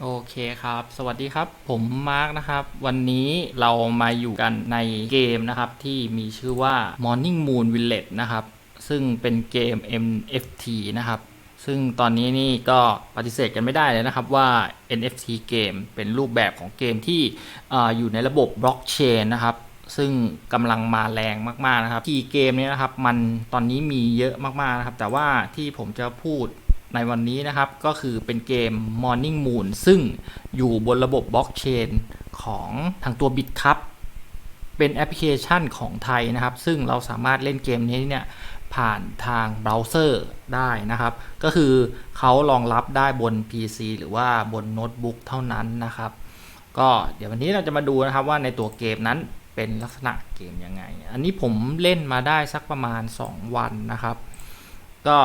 โอเคครับ สวัสดีครับ ผมมาร์กนะครับ วันนี้เรามาอยู่กันในเกมนะครับ ที่มีชื่อว่า Morning Moon Village นะครับ ซึ่งเป็นเกม NFT นะครับ ซึ่งตอนนี้นี่ก็ปฏิเสธกันไม่ได้เลยนะครับว่า NFT เกมเป็นรูปแบบของเกมที่ออยู่ในระบบบล็อกเชนนะครับ ซึ่งกำลังมาแรงมากๆนะครับที่เกมนี้นะครับ มันตอนนี้มีเยอะมากๆนะครับ แต่ว่าที่ผมจะพูดในวันนี้นะครับ ก็คือเป็นเกม Morning Moon ซึ่งอยู่บนระบบบล็อกเชนของทางตัว BitCup เป็นแอปพลิเคชันของไทยนะครับ ซึ่งเราสามารถเล่นเกมนี้เนี่ยผ่านทางเบราว์เซอร์ได้นะครับ ก็คือเขารองรับได้บน PC หรือว่าบนโน้ตบุ๊กเท่านั้นนะครับ ก็เดี๋ยววันนี้เราจะมาดูนะครับว่าในตัวเกมนั้น เป็นลักษณะเกมยังไง อันนี้ผมเล่นมาได้สักประมาณ 2 วันนะครับ ก็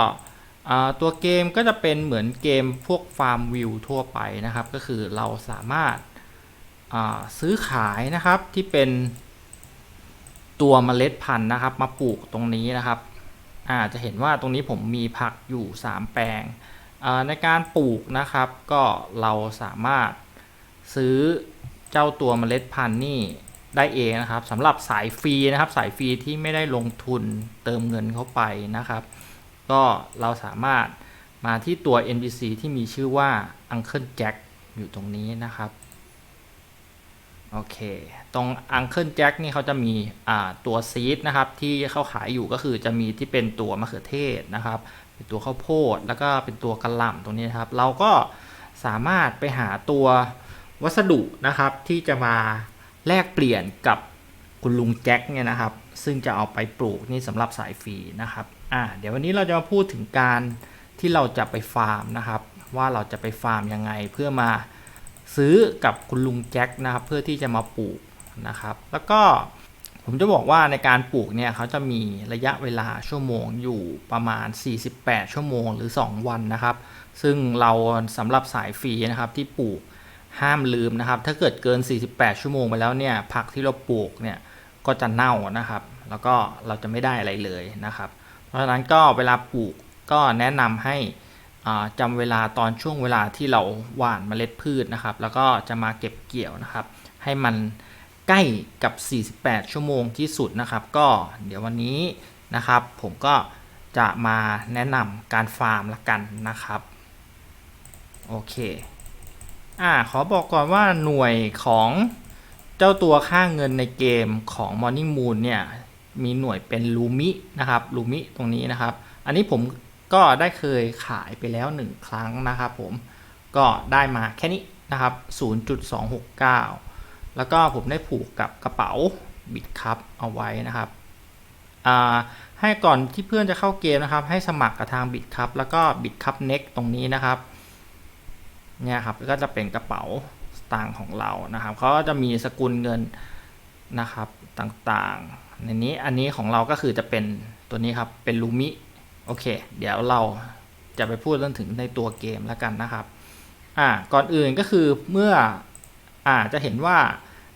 ตัวเกมก็จะเป็นเหมือนเกมพวกฟาร์มวิวทั่วไปนะครับ ก็คือเราสามารถซื้อขายนะครับที่เป็นตัวเมล็ดพันธุ์นะครับ มาปลูกตรงนี้นะครับอาจะเห็นว่าตรงนี้ผมมีผักอยู่ 3 แปลงในการปลูกนะครับก็เราสามารถซื้อเจ้าตัวเมล็ดพันธุ์นี่ ได้เองนะครับสำหรับสายฟรีนะครับสายฟรีที่ไม่ได้ลงทุนเติมเงินเข้าไปนะครับ ก็เราสามารถมาที่ตัว NPC ที่มีชื่อว่า Uncle Jack อยู่ตรงนี้นะครับ โอเค ตรง Uncle Jack นี่เขาจะมีตัวซีดนะครับ ที่เขาขายอยู่ก็คือจะมีที่เป็นตัวมะเขือเทศนะครับ เป็นตัวข้าวโพดแล้วก็เป็นตัวกระหล่ำตรงนี้นะครับ เราก็สามารถไปหาตัววัสดุนะครับที่จะมา แลกเปลี่ยนกับคุณลุงแจ็คเนี่ยนะครับ ซึ่งจะเอาไปปลูกนี่สำหรับสายฟรีนะครับอ่าเดี๋ยววันนี้เราจะมาพูดถึงการที่เราจะไปฟาร์มนะครับ ว่าเราจะไปฟาร์มยังไงเพื่อมาซื้อกับคุณลุงแจ็คนะครับ เพื่อที่จะมาปลูกนะครับ แล้วก็ผมจะบอกว่าในการปลูกเนี่ยเขาจะมีระยะเวลาชั่วโมงอยู่ประมาณ 48 ชั่วโมงหรือ 2 วันนะครับ ซึ่งเราสำหรับสายฟรีนะครับที่ปลูก ห้ามลืมนะครับ ถ้าเกิดเกิน 48 ชั่วโมงไปแล้วเนี่ยผักที่เราปลูกเนี่ยก็จะเน่านะครับ แล้วก็เราจะไม่ได้อะไรเลยนะครับ เพราะฉะนั้นก็เวลาปลูกก็แนะนำให้อ่าจำเวลาตอนช่วงเวลาที่เราหว่านเมล็ดพืชนะครับ แล้วก็จะมาเก็บเกี่ยวนะครับ ให้มันใกล้กับ 48 ชั่วโมงที่สุดนะครับ ก็เดี๋ยววันนี้นะครับ ผมก็จะมาแนะนำการฟาร์มละกันนะครับ โอเค อ่าขอบอกก่อนว่าหน่วยของเจ้าตัวค่าเงินในเกมของ Morning Moon เนี่ยมีหน่วยเป็นลูมินะครับลูมิตรงนี้นะครับ อันนี้ผมก็ได้เคยขายไปแล้ว 1 ครั้งนะครับผมก็ได้มาแค่นี้นะครับ 0.269 แล้วก็ผมได้ผูกกับกระเป๋าบิตคัพเอาไว้นะครับอ่าให้ก่อนที่เพื่อนจะเข้าเกมนะครับ ให้สมัครกับทางบิตคัพแล้วก็บิตคัพเน็กตรงนี้นะครับ เนี่ยครับก็จะเป็นกระเป๋าสตางค์ของเรานะครับเขาก็จะมีสกุลเงินนะครับต่างๆในนี้อันนี้ของเราก็คือจะเป็นตัวนี้ครับเป็นลูมิโอเค เดี๋ยวเราจะไปพูดเรื่องถึงในตัวเกมแล้วกันนะครับอ่าก่อนอื่นก็คือเมื่ออ่าจะเห็นว่า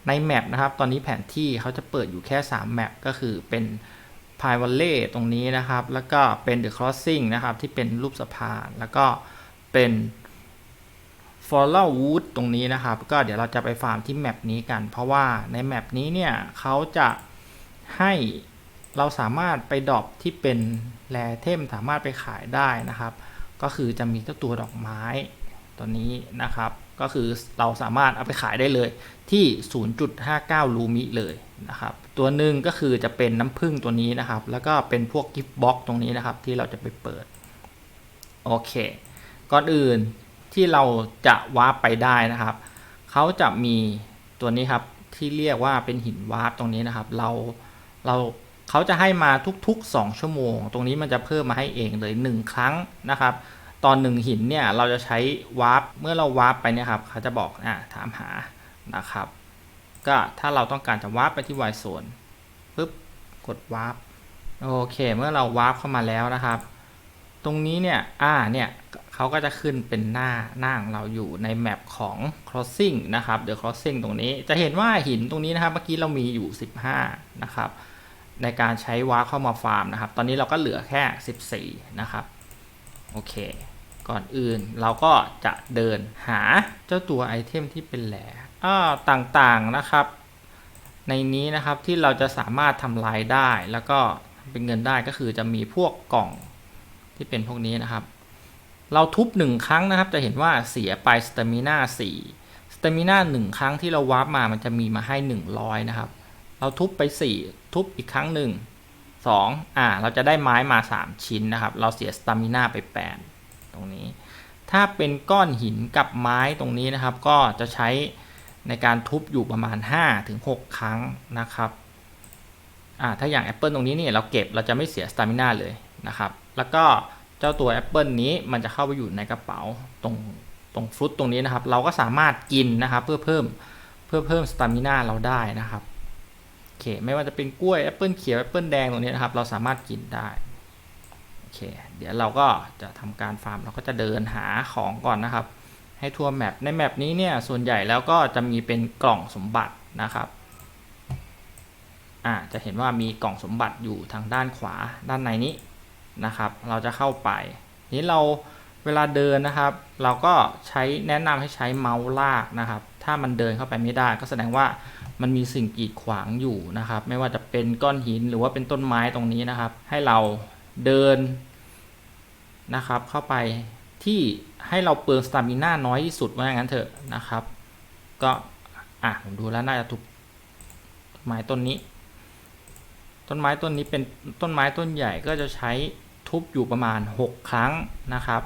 ในแมปนะครับ ตอนนี้แผนที่เขาจะเปิดอยู่แค่ 3 แมปก็คือเป็นพายวัลเล่ตรงนี้นะครับ แล้วก็เป็น The Crossing นะครับที่เป็นรูปสะพาน แล้วก็เป็น f o l l o w Wood ตรงนี้นะครับ ก็เดี๋ยวเราจะไปฟาร์มที่แมปนี้กัน เพราะว่าในแมปนี้เนี่ยเขาจะให้เราสามารถไปดรอปที่เป็นแรเทมสามารถไปขายได้นะครับ ก็คือจะมีเจ้าตัวดอกไม้ตัวนี้นะครับ ก็คือเราสามารถเอาไปขายได้เลยที่ 0.59 ลูมิเลยนะครับ ตัวหนึ่งก็คือจะเป็นน้ำผึ้งตัวนี้นะครับ แล้วก็เป็นพวกกิฟต์บ็อกตรงนี้นะครับที่เราจะไปเปิด โอเค ก่อนอื่น ที่เราจะวาร์ปไปได้นะครับเขาจะมีตัวนี้ครับที่เรียกว่าเป็นหินวาร์ปตรงนี้นะครับ เราเราเขาจะให้มาทุกๆ 2 ชั่วโมง ตรงนี้มันจะเพิ่มมาให้เองเลย 1 ครั้งนะครับ ตอนหนึ่งหินเนี่ยเราจะใช้วาร์ปเมื่อเราวาร์ปไปเนี่ยครับเขาจะบอกอ่าถามหานะครับ ก็ถ้าเราต้องการจะวาร์ปไปที่วายโซนปุ๊บกดวาร์ปโอเค เมื่อเราวาร์ปเข้ามาแล้วนะครับ ตรงนี้เนี่ย อ่า เนี่ยเขาก็จะขึ้นเป็นหน้าหน้าของเราอยู่ในแมปของ crossing นะครับ the crossing ตรงนี้ จะเห็นว่าหินตรงนี้นะครับ เมื่อกี้เรามีอยู่ 15 นะครับ ในการใช้วาร์เข้ามาฟาร์มนะครับ ตอนนี้เราก็เหลือแค่ 14 นะครับ โอเค ก่อนอื่นเราก็จะเดินหาเจ้าตัวไอเทมที่เป็นแหล่อ้าต่างๆนะครับ ในนี้นะครับที่เราจะสามารถทำลายได้แล้วก็เป็นเงินได้ก็คือจะมีพวกกล่อง ที่เป็นพวกนี้นะครับ เราทุบหนึ่งครั้งนะครับ จะเห็นว่าเสียไปสเตมิน่าสี่สเตมิน่าหนึ่งครั้งที่เราวาร์ปมามันจะมีมาให้ 100 นะครับ เราทุบไป 4 ทุบอีกครั้งหนึ่งสองอ่า เราจะได้ไม้มา 3 ชิ้นนะครับ เราเสียสตามิน่าไป 8 ตรงนี้ ถ้าเป็นก้อนหินกับไม้ตรงนี้นะครับ ก็จะใช้ในการทุบอยู่ประมาณ 5-6ครั้งนะครับ อ่า ถ้าอย่างแอปเปิลตรงนี้เนี่ยเราเก็บเราจะไม่เสียสตามิน่าเลยนะครับ แล้วก็เจ้าตัวแอปเปิลนี้มันจะเข้าไปอยู่ในกระเป๋าตรงตรงฟรุตตรงนี้นะครับ เราก็สามารถกินนะครับเพื่อเพิ่มเพื่อเพิ่มสตามิน่าเราได้นะครับโอเคไม่ว่าจะเป็นกล้วยแอปเปิลเขียวแอปเปิลแดงตรงนี้นะครับ เราสามารถกินได้โอเคเดี๋ยวเราก็จะทำการฟาร์มเราก็จะเดินหาของก่อนนะครับ ให้ทั่วแมปในแมปนี้เนี่ยส่วนใหญ่แล้วก็จะมีเป็นกล่องสมบัตินะครับอ่าจะเห็นว่ามีกล่องสมบัติอยู่ทางด้านขวาด้านในนี้ นะครับ เราจะเข้าไป นี้เราเวลาเดินนะครับ เราก็ใช้แนะนำให้ใช้เมาส์ลากนะครับ ถ้ามันเดินเข้าไปไม่ได้ ก็แสดงว่ามันมีสิ่งกีดขวางอยู่นะครับ ไม่ว่าจะเป็นก้อนหินหรือว่าเป็นต้นไม้ตรงนี้นะครับ ให้เราเดินนะครับ เข้าไปที่ให้เราเปลืองสตามิน่าน้อยที่สุดว่าอย่างนั้นเถอะนะครับ ก็อะผมดูแล้วน่าจะถูกต้นไม้ต้นนี้ ต้นไม้ต้นนี้เป็นต้นไม้ต้นใหญ่ก็จะใช้ ทุบอยู่ประมาณ 6 ครั้งนะครับ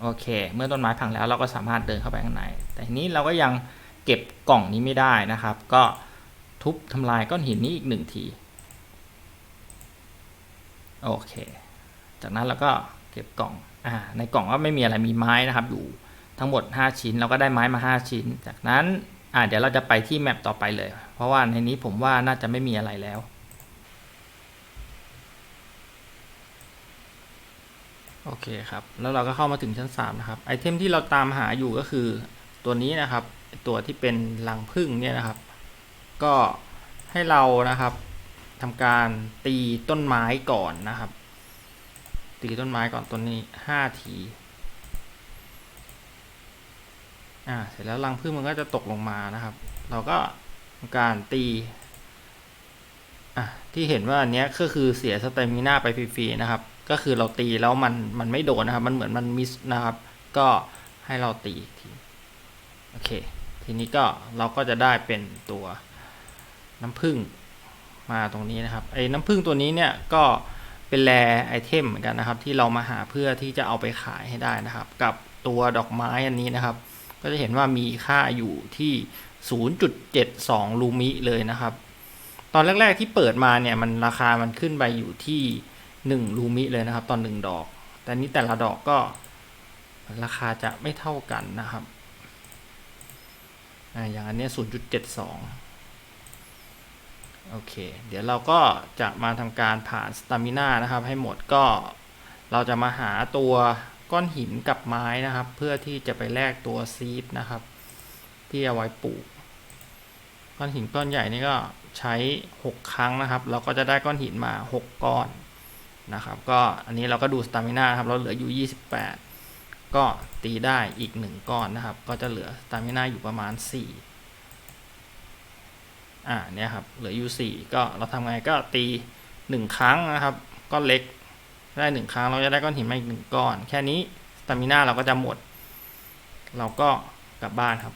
โอเค เมื่อต้นไม้พังแล้วเราก็สามารถเดินเข้าไปข้างใน แต่ทีนี้เราก็ยังเก็บกล่องนี้ไม่ได้นะครับ ก็ทุบทำลายก้อนหินนี้อีกหนึ่งทีโอเค จากนั้นเราก็เก็บกล่องอ่าในกล่องก็ไม่มีอะไรมีไม้นะครับ อยู่ทั้งหมด 5 ชิ้นเราก็ได้ไม้มา 5 ชิ้น จากนั้นอ่าเดี๋ยวเราจะไปที่แมปต่อไปเลย เพราะว่าในนี้ผมว่าน่าจะไม่มีอะไรแล้ว โอเคครับ แล้วเราก็เข้ามาถึงชั้น 3 นะครับ ไอเทมที่เราตามหาอยู่ก็คือตัวนี้นะครับ ตัวที่เป็นรังผึ้งเนี่ยนะครับ ก็ให้เรานะครับทำการตีต้นไม้ก่อนนะครับ ตีต้นไม้ก่อนต้นนี้ 5 ที อ่า เสร็จแล้วรังผึ้งมันก็จะตกลงมานะครับ เราก็ทำการตีอะที่เห็นว่าอันเนี้ยก็คือเสียสเตมิน่าไปฟรีๆนะครับ ก็คือเราตีแล้วมันมันไม่โดนนะครับ มันเหมือนมันมิสนะครับ ก็ให้เราตีอีกทีโอเค ทีนี้ก็เราก็จะได้เป็นตัวน้ำผึ้งมาตรงนี้นะครับไอ้น้ำผึ้งตัวนี้เนี่ยก็เป็นแรไอเทมเหมือนกันนะครับ ที่เรามาหาเพื่อที่จะเอาไปขายให้ได้นะครับ กับตัวดอกไม้อันนี้นะครับ ก็จะเห็นว่ามีค่าอยู่ที่ 0.72 ลูมิเลยนะครับ ตอนแรก ๆที่เปิดมาเนี่ยมันราคามันขึ้นไปอยู่ที่ 1ลูมิเลยนะครับตอน 1 ดอก แต่นี้แต่ละดอกก็ราคาจะไม่เท่ากันนะครับออย่างอันนี้ย0.72 โอเค เดี๋ยวเราก็จะมาทำการผ่านสตามิน่านะครับ ให้หมดก็เราจะมาหาตัวก้อนหินกับไม้นะครับ เพื่อที่จะไปแลกตัวซีดนะครับ ที่เอาไว้ปลูก ก้อนหินก้อนใหญ่นี่ก็ใช้ 6 ครั้งนะครับ เราก็จะได้ก้อนหินมา 6 ก้อน นะครับ ก็อันนี้เราก็ดูสตามิน่าครับ เราเหลืออยู่ 28 ก็ตีได้อีก 1 ก้อนนะครับ ก็จะเหลือสตามิน่าอยู่ประมาณ 4 อ่าเนี่ยครับ เหลืออยู่ 4 ก็เราทำไงก็ตี 1 ครั้งนะครับ ก้อนเล็กได้ 1 ครั้งเราจะได้ก้อนหินมาอีก 1 ก้อน แค่นี้สตามิน่าเราก็จะหมด เราก็กลับบ้านครับ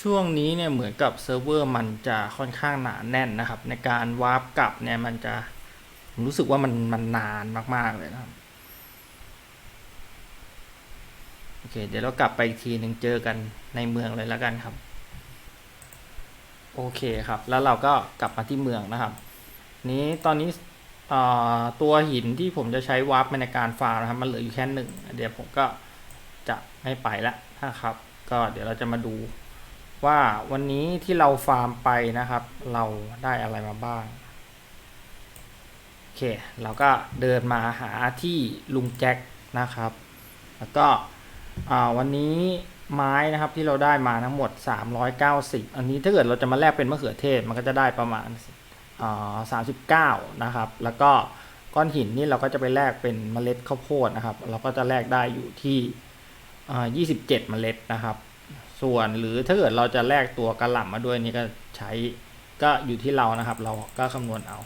ช่วงนี้เนี่ยเหมือนกับเซิร์ฟเวอร์มันจะค่อนข้างหนาแน่นนะครับ ในการวาร์ปกลับเนี่ยมันจะ รู้สึกว่ามันมันนานมาก ๆ เลยนะครับ โอเค เดี๋ยวเรากลับไปอีกทีหนึ่งเจอกันในเมืองเลยแล้วกันครับ โอเคครับ แล้วเราก็กลับมาที่เมืองนะครับ นี้ตอนนี้ตัวหินที่ผมจะใช้วาร์ปในการฟาร์มนะครับ มันเหลืออยู่แค่หนึ่งเดี๋ยวผมก็จะไม่ไปละนะครับ ก็เดี๋ยวเราจะมาดูว่าวันนี้ที่เราฟาร์มไปนะครับ เราได้อะไรมาบ้าง เค เราก็เดินมาหาที่ลุงแจ็คนะครับ แล้วก็วันนี้ไม้นะครับที่เราได้มาทั้งหมด 390 อันนี้ถ้าเกิดเราจะมาแลกเป็นมะเขือเทศมันก็จะได้ประมาณอ่า39นะครับ แล้วก็ก้อนหินนี่เราก็จะไปแลกเป็นเมล็ดข้าวโพดนะครับ เราก็จะแลกได้อยู่ที่อ่า27เมล็ดนะครับ ส่วนหรือถ้าเกิดเราจะแลกตัวกระหล่ำมาด้วยนี่ก็ใช้ก็อยู่ที่เรานะครับ เราก็คำนวณเอา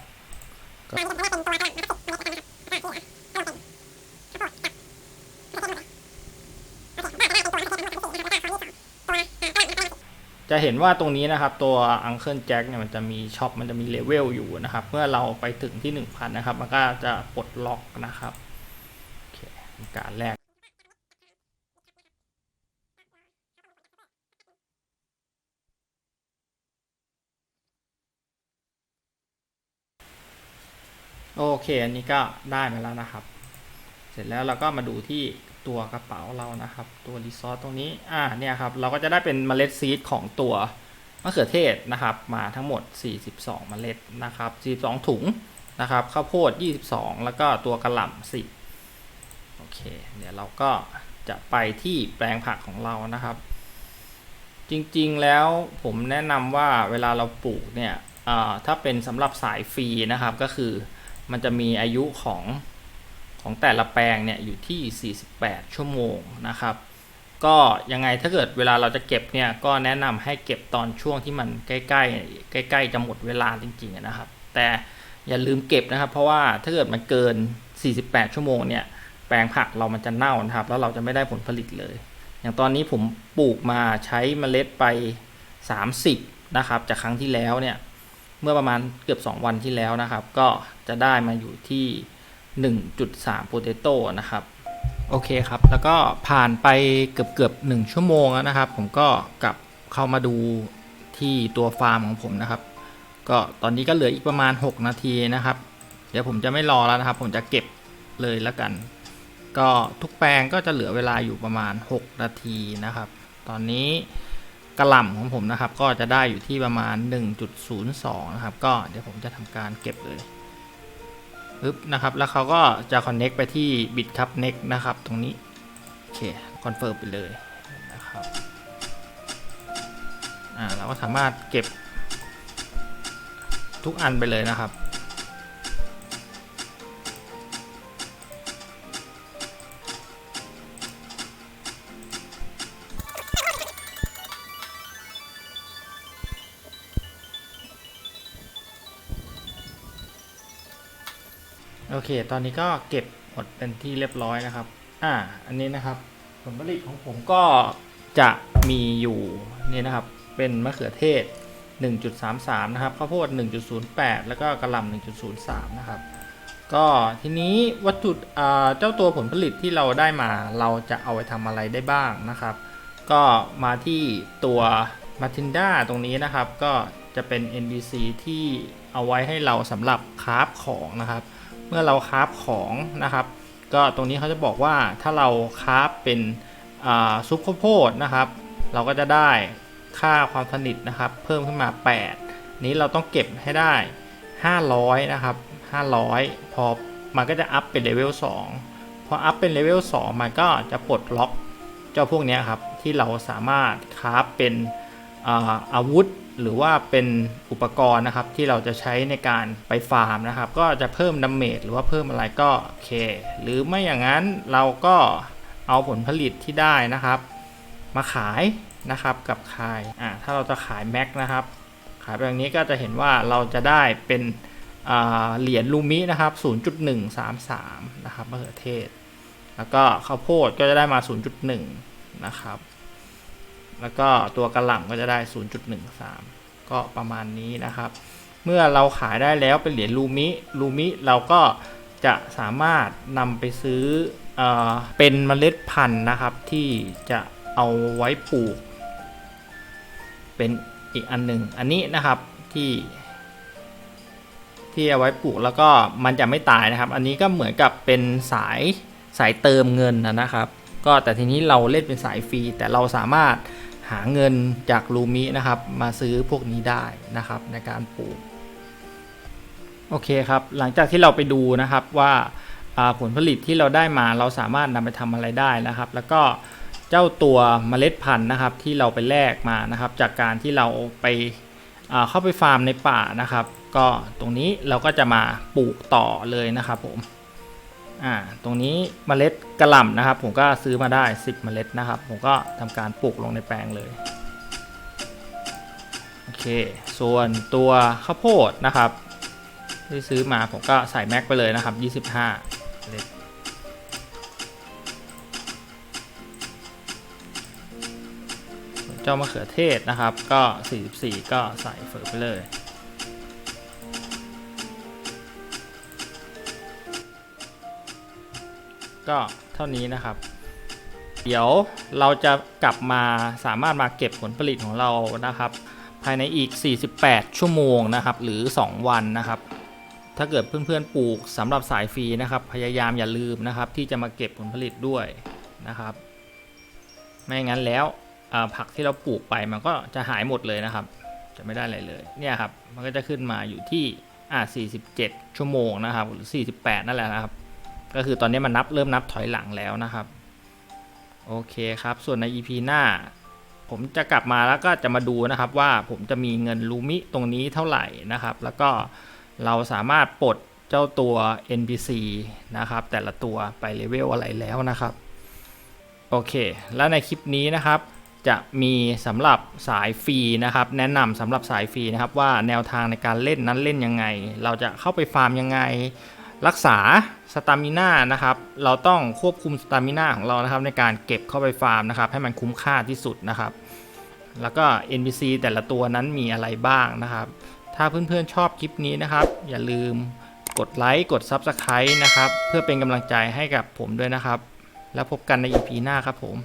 จะเห็นว่าตรงนี้นะครับตัว Uncle Jack เนี่ยมันจะมีช็อปมันจะมีเลเวลอยู่นะครับ เมื่อเราไปถึงที่ 1000 นะครับ มันก็จะปลดล็อกนะครับโอเคการแรก โอเค อันนี้ก็ได้มาแล้วนะครับ เสร็จแล้วเราก็มาดูที่ตัวกระเป๋าเรานะครับ ตัวรีซอสตรงนี้ อ่า เนี่ยครับ เราก็จะได้เป็นเมล็ดซีดของตัวมะเขือเทศนะครับ มาทั้งหมด 42 เมล็ดนะครับ 42 ถุงนะครับ ข้าวโพด 22 แล้วก็ตัวกระหล่ำ10 โอเค เดี๋ยวเราก็จะไปที่แปลงผักของเรานะครับ จริงๆ แล้วผมแนะนำว่าเวลาเราปลูกเนี่ยอ่าถ้าเป็นสำหรับสายฟรีนะครับ ก็คือ มันจะมีอายุของของแต่ละแปลงเนี่ยอยู่ที่ 48 ชั่วโมงนะครับ ก็ยังไงถ้าเกิดเวลาเราจะเก็บเนี่ยก็แนะนำให้เก็บตอนช่วงที่มันใกล้ๆใกล้ ๆ จะหมดเวลาจริงๆนะครับ แต่อย่าลืมเก็บนะครับ เพราะว่าถ้าเกิดมันเกิน 48 ชั่วโมงเนี่ยแปลงผักเรามันจะเน่านะครับ แล้วเราจะไม่ได้ผลผลิตเลย อย่างตอนนี้ผมปลูกมาใช้เมล็ดไป 30 นะครับ จากครั้งที่แล้วเนี่ย เมื่อประมาณเกือบ 2 วันที่แล้วนะครับ ก็จะได้มาอยู่ที่ 1.3โปเตโต้นะครับ โอเคครับ แล้วก็ผ่านไปเกือบเกือบหนึ่งชั่วโมงแล้วนะครับ ผมก็กลับเข้ามาดูที่ตัวฟาร์มของผมนะครับ ก็ตอนนี้ก็เหลืออีกประมาณ 6 นาทีนะครับ เดี๋ยวผมจะไม่รอแล้วนะครับ ผมจะเก็บเลยแล้วกัน ก็ทุกแปลงก็จะเหลือเวลาอยู่ประมาณ 6 นาทีนะครับ ตอนนี้ กระหล่ำของผมนะครับ ก็จะได้อยู่ที่ประมาณ 1.02 นะครับ ก็เดี๋ยวผมจะทำการเก็บเลยปึ๊บนะครับ แล้วเขาก็จะ connect ไปที่ bit ครับ next นะครับ ตรงนี้ โอเคคอนเฟิร์มไปเลยนะครับ อ่า เราก็สามารถเก็บทุกอันไปเลยนะครับ โอเค ตอนนี้ก็เก็บหมดเป็นที่เรียบร้อยนะครับ อ่า อันนี้นะครับ ผลผลิตของผมก็จะมีอยู่นี่นะครับ เป็นมะเขือเทศ 1.33 นะครับ ข้าวโพด 1.08 แล้วก็กระหล่ำ1.03 นะครับ ก็ทีนี้วัตถุเจ้าตัวผลผลิตที่เราได้มา เราจะเอาไปทำอะไรได้บ้างนะครับ ก็มาที่ตัว m a t i n d a ตรงนี้นะครับ ก็จะเป็น NBC ที่เอาไว้ให้เราสำหรับคราฟของนะครับ เมื่อเราคราฟของนะครับ ก็ตรงนี้เขาจะบอกว่าถ้าเราคราฟเป็นซุปข้าวโพดนะครับ เราก็จะได้ค่าความสนิทนะครับ เพิ่มขึ้นมา 8 นี้เราต้องเก็บให้ได้ 500 นะครับ 500 พอมันก็จะอัพเป็นเลเวล2พออัพเป็นเลเวล2มันก็จะปลดล็อกเจ้าพวกนี้ครับ ที่เราสามารถคราฟเป็น อาวุธหรือว่าเป็นอุปกรณ์นะครับที่เราจะใช้ในการไปฟาร์มนะครับ ก็จะเพิ่มดาเมจหรือว่าเพิ่มอะไรก็โอเค หรือไม่อย่างนั้นเราก็เอาผลผลิตที่ได้นะครับ มาขายนะครับกับคายอ่าถ้าเราจะขายแม็กนะครับ ขายแบบนี้ก็จะเห็นว่าเราจะได้เป็นเหรียญลูมินะครับ 0.133 นะครับมะเขือเทศ แล้วก็ข้าวโพดก็จะได้มา 0.1 นะครับ แล้วก็ตัวกระหล่ำก็จะได้ 0.13 ก็ประมาณนี้นะครับ เมื่อเราขายได้แล้วเป็นเหรียญลูมิ ลูมิเราก็จะสามารถนำไปซื้อเอเป็นเมล็ดพันธุ์นะครับ ที่จะเอาไว้ปลูก เป็นอีกอันหนึ่งอันนี้นะครับที่ที่เอาไว้ปลูกแล้วก็มันจะไม่ตายนะครับ อันนี้ก็เหมือนกับเป็นสายสายเติมเงินนะครับ ก็แต่ทีนี้เราเล่นเป็นสายฟรีแต่เราสามารถ หาเงินจากลูมินะครับ มาซื้อพวกนี้ได้นะครับในการปลูก โอเคครับ หลังจากที่เราไปดูนะครับว่าผลผลิตที่เราได้มาเราสามารถนำไปทำอะไรได้นะครับ แล้วก็เจ้าตัวเมล็ดพันธุ์นะครับ ที่เราไปแลกมานะครับ จากการที่เราไปเข้าไปฟาร์มในป่านะครับ ก็ตรงนี้เราก็จะมาปลูกต่อเลยนะครับผม อ่าตรงนี้เมล็ดกระหล่ำนะครับ ผมก็ซื้อมาได้ 10 เมล็ดนะครับ ผมก็ทำการปลูกลงในแปลงเลยโอเค ส่วนตัวข้าวโพดนะครับที่ซื้อมาผมก็ใส่แม็กไปเลยนะครับ 25เมล็ดเจ้ามะเขือเทศนะครับ ก็ 44 ก็ใส่เฟิร์ไปเลย ก็เท่านี้นะครับ เดี๋ยวเราจะกลับมาสามารถมาเก็บผลผลิตของเรานะครับ ภายในอีก 48 ชั่วโมงนะครับ หรือ 2 วันนะครับ ถ้าเกิดเพื่อนๆปลูกสำหรับสายฟรีนะครับ พยายามอย่าลืมนะครับ ที่จะมาเก็บผลผลิตด้วยนะครับ ไม่งั้นแล้วผักที่เราปลูกไปมันก็จะหายหมดเลยนะครับ จะไม่ได้อะไรเลยเนี่ยครับมันก็จะขึ้นมาอยู่ที่อ่า47 ชั่วโมงนะครับหรือ 48 นั่นแหละนะครับ ก็คือตอนนี้มันนับเริ่มนับถอยหลังแล้วนะครับ โอเคครับ ส่วนใน EP หน้า ผมจะกลับมาแล้วก็จะมาดูนะครับว่าผมจะมีเงินลูมิตรงนี้เท่าไหร่นะครับ แล้วก็เราสามารถปลดเจ้าตัว NPC นะครับ แต่ละตัวไปเลเวลอะไรแล้วนะครับ โอเค แล้วในคลิปนี้นะครับจะมีสำหรับสายฟรีนะครับ แนะนำสำหรับสายฟรีนะครับว่าแนวทางในการเล่นนั้นเล่นยังไง เราจะเข้าไปฟาร์มยังไง รักษาสตามิน่านะครับ เราต้องควบคุมสตามิน่าของเรานะครับในการเก็บเข้าไปฟาร์มนะครับ ให้มันคุ้มค่าที่สุดนะครับ แล้วก็ NPC แต่ละตัวนั้นมีอะไรบ้างนะครับ ถ้าเพื่อนๆชอบคลิปนี้นะครับ อย่าลืมกดไลค์กด Subscribe นะครับ เพื่อเป็นกำลังใจให้กับผมด้วยนะครับ แล้วพบกันใน EP หน้าครับผม